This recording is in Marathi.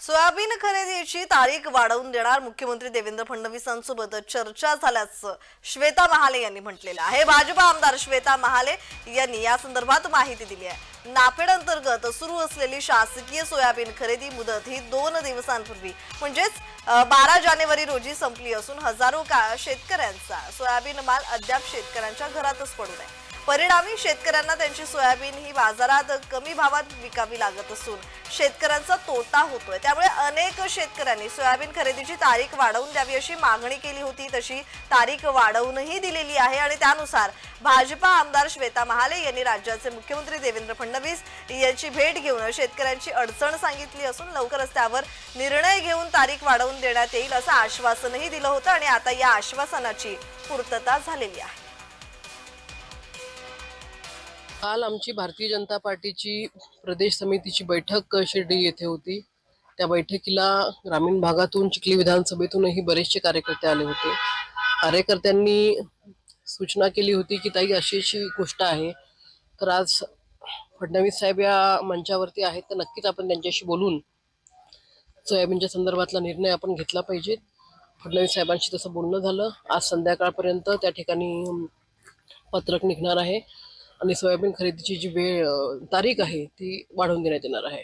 सोयाबीन खरेदीची तारीख वाढवून देणार मुख्यमंत्री देवेंद्र फडणवीसांसोबत चर्चा झाल्याचं श्वेता महाले यांनी म्हटलेलं आहे. भाजपा आमदार श्वेता महाले यांनी या संदर्भात माहिती दिली आहे. नाफेड अंतर्गत सुरू असलेली शासकीय सोयाबीन खरेदी मुदत ही दोन दिवसांपूर्वी म्हणजेच बारा जानेवारी रोजी संपली असून हजारो का शेतकऱ्यांचा सोयाबीन माल अद्याप शेतकऱ्यांच्या घरातच पडून आहे परिणामी शेतकऱ्यांना त्यांची सोयाबीन ही बाजारात कमी भावात विकावी लागत असून शेतकऱ्यांचा तोटा होतोय. त्यामुळे अनेक शेतकऱ्यांनी सोयाबीन खरेदीची तारीख वाढवून द्यावी अशी मागणी केली होती. तशी तारीख वाढवूनही दिलेली आहे आणि त्यानुसार भाजपा आमदार श्वेता महाले यांनी राज्याचे मुख्यमंत्री देवेंद्र फडणवीस यांची भेट घेऊन शेतकऱ्यांची अडचण सांगितली असून लवकरच त्यावर निर्णय घेऊन तारीख वाढवून देण्यात येईल असं आश्वासनही दिलं होतं आणि आता या आश्वासनाची पूर्तता झालेली आहे. काल आमची भारतीय जनता पार्टीची प्रदेश समितीची बैठक शिर्डी येथे होती. त्या बैठकीला ग्रामीण भागातून चिखली विधानसभेतूनही बरेचसे कार्यकर्ते आले होते. कार्यकर्त्यांनी सूचना केली होती की ताई अशी अशी गोष्ट आहे. तर आज फडणवीस साहेब या मंचावरती आहेत तर नक्कीच आपण त्यांच्याशी बोलून सोयाबीनच्या संदर्भातला निर्णय आपण घेतला पाहिजे. फडणवीस साहेबांशी तसं बोलणं झालं. आज संध्याकाळपर्यंत त्या ठिकाणी पत्रक निघणार आहे. आणि सोयाबीन खरेदीची जी वेळ तारीख आहे ती वाढवून देण्यात येणार आहे.